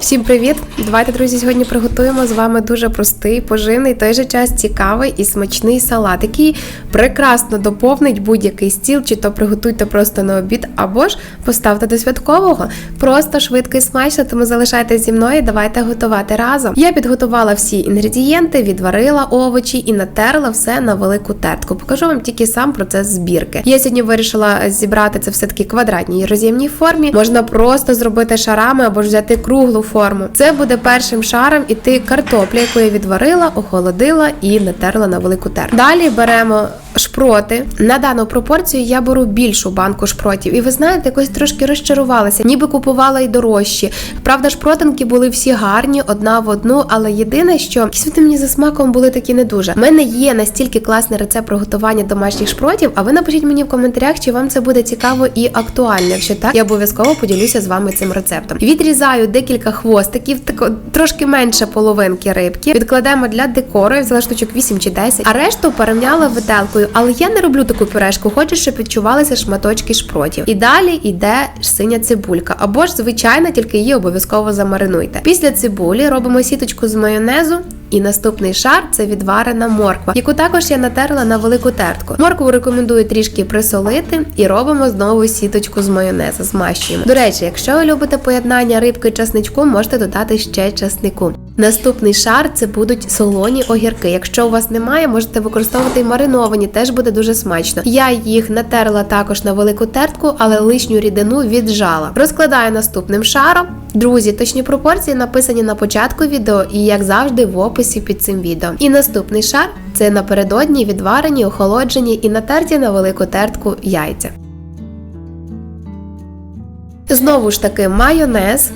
Всім привіт! Давайте, друзі, сьогодні приготуємо з вами дуже простий, поживний, той же час цікавий і смачний салат, який прекрасно доповнить будь-який стіл, чи то приготуйте просто на обід, або ж поставте до святкового. Просто швидко і смачно, тому залишайтесь зі мною. Давайте готувати разом. Я підготувала всі інгредієнти, відварила овочі і натерла все на велику тертку. Покажу вам тільки сам процес збірки. Я сьогодні вирішила зібрати це все таки квадратній роз'ємній формі. Можна просто зробити шарами або ж взяти круглу форму. Це буде першим шаром іти картопля, яку я відварила, охолодила і натерла на велику терку. Далі беремо шпроти. На дану пропорцію я беру більшу банку шпротів. І ви знаєте, якось трошки розчарувалася, ніби купувала й дорожчі. Правда, шпротинки були всі гарні, одна в одну, але єдине, що якісь вони мені за смаком були такі не дуже. У мене є настільки класний рецепт приготування домашніх шпротів, а ви напишіть мені в коментарях, чи вам це буде цікаво і актуально. Якщо так, я обов'язково поділюся з вами цим рецептом. Відрізаю декілька хвостиків, тако трошки менше половинки рибки. Відкладемо для декору, я взяла штучок 8 чи 10, а решту перемняла виделкою. Але я не роблю таку пюрешку, хочу, щоб відчувалися шматочки шпротів. І далі йде синя цибулька, або ж звичайна, тільки її обов'язково замаринуйте. Після цибулі робимо сіточку з майонезу. І наступний шар це відварена морква, яку також я натерла на велику тертку. Моркву рекомендую трішки присолити і робимо знову сіточку з майонезу, змащуємо. До речі, якщо ви любите поєднання рибки і часничку, можете додати ще часнику. Наступний шар це будуть солоні огірки. Якщо у вас немає, можете використовувати й мариновані, теж буде дуже смачно. Я їх натерла також на велику тертку, але лишню рідину віджала. Розкладаю наступним шаром. Друзі, точні пропорції написані на початку відео і, як завжди, в описі під цим відео. І наступний шар це напередодні відварені, охолоджені і натерті на велику тертку яйця. Знову ж таки, майонез.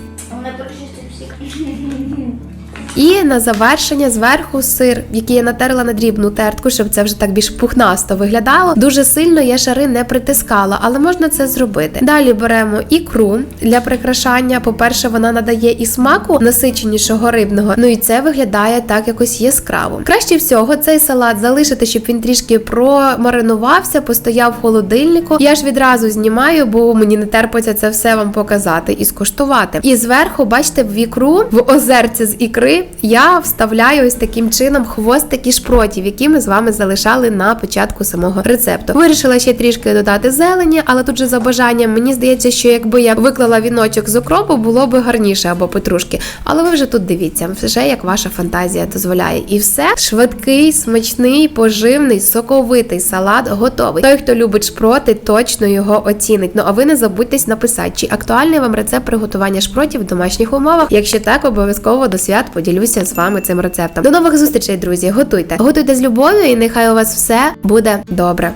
І на завершення зверху сир, який я натерла на дрібну тертку, щоб це вже так більш пухнасто виглядало. Дуже сильно я шари не притискала, але можна це зробити. Далі беремо ікру для прикрашання. По-перше, вона надає і смаку насиченішого рибного. Ну і це виглядає так якось яскраво. Краще всього цей салат залишити, щоб він трішки промаринувався, постояв в холодильнику. Я ж відразу знімаю, бо мені не терпиться це все вам показати і скуштувати. І зверху, бачите, в ікру в озерці з ікри я вставляю ось таким чином хвостики шпротів, які ми з вами залишали на початку самого рецепту. Вирішила ще трішки додати зелені, але тут же за бажанням мені здається, що якби я виклала віночок з окропу, було би гарніше або петрушки. Але ви вже тут дивіться, вже як ваша фантазія дозволяє. І все швидкий, смачний, поживний, соковитий салат готовий. Той, хто любить шпроти, точно його оцінить. Ну а ви не забудьтесь написати, чи актуальний вам рецепт приготування шпротів в домашніх умовах. Якщо так, обов'язково до свят поділюся з вами цим рецептом. До нових зустрічей, друзі. Готуйте, готуйте з любов'ю, і нехай у вас все буде добре.